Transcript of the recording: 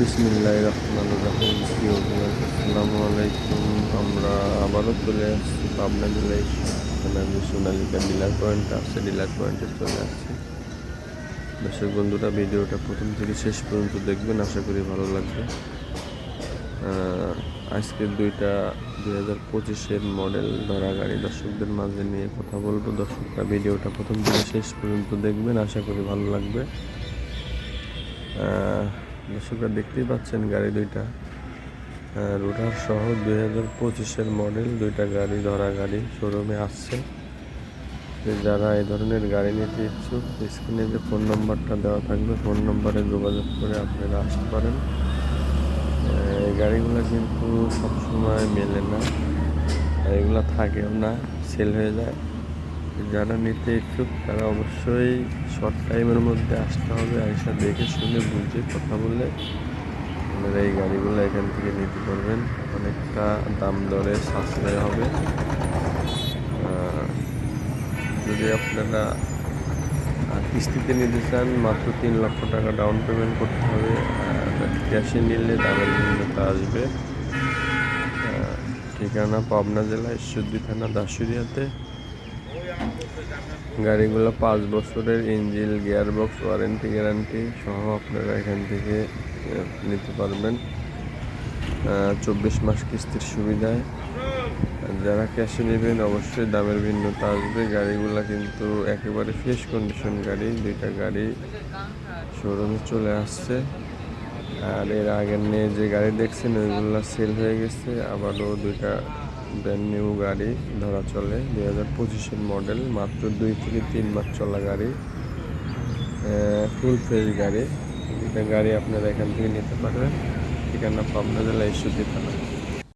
বিসমিল্লাহ আলাইকুম। আমরা আবারও চলে আসছি সোনালিকা আছে চলে আসছি। দর্শক বন্ধুরা, ভিডিওটা প্রথম থেকে শেষ পর্যন্ত দেখবেন, আশা করি ভালো লাগবে। আজকের দুইটা দুই হাজার পঁচিশের মডেল ধরা গাড়ি দর্শকদের মাঝে নিয়ে কথা বলব। দর্শকরা ভিডিওটা প্রথম থেকে শেষ পর্যন্ত দেখবেন, আশা করি ভালো লাগবে। দর্শকরা দেখতেই পাচ্ছেন গাড়ি দুইটা। রোডার সহ দুই হাজার পঁচিশের মডেল দুইটা গাড়ি ধরা গাড়ি শোরুমে আসছে। যারা এই ধরনের গাড়ি নিতে ইচ্ছুক স্ক্রিনে যে ফোন নম্বরটা দেওয়া থাকবে ফোন নম্বরে যোগাযোগ করে আপনারা আসতে পারেন। আহ, এই গাড়িগুলো কিন্তু সবসময় মেলে না। এগুলো থাকেও না সেল হয়ে যায়। যারা নিতে ইচ্ছুক, তারা অবশ্যই শর্ট টাইমের মধ্যে আসতে হবে আইসা দেখে শুনে বুঝে কথা বলে আপনারা এই গাড়িগুলো এখান থেকে নিতে পারবেন। অনেকটা দাম দরে সাশ্রয় হবে। যদি আপনারা কিস্তিতে নিতে চান, মাত্র তিন লক্ষ টাকা ডাউন পেমেন্ট করতে হবে। ক্যাশে নিলে দামের ভিন্নতা আসবে। ঠিকানা পাবনা জেলা ঈশ্বরদী থানা দাসুরিয়াতে গাড়িগুলো পাঁচ বছরের ইঞ্জিল গিয়ারবক্স, ওয়ারেন্টি গ্যারান্টি সহ আপনারা এখান থেকে নিতে পারবেন। চব্বিশ মাস কিস্তির সুবিধায়। যারা ক্যাশে নেবেন, অবশ্যই দামের ভিন্নতা আসবে। গাড়িগুলো কিন্তু একেবারে ফ্রেশ কন্ডিশন গাড়ি, দুইটা গাড়ি শোরুমে চলে আসছে। আর এর আগের নিয়ে যে গাড়ি দেখছেন, ওইগুলো সেল হয়ে গেছে। আবারও দুইটা ব্র্যান্ড নিউ গাড়ি ধরা চলে, দুই হাজার মডেল মাত্র দুই থেকে তিন মাস চলা গাড়ি। ফুল ফ্রেশ গাড়ি। এটা গাড়ি আপনারা এখান থেকে নিতে পারবেন। ঠিকানা পাবনা জেলা ঈশ্বরদী থানা।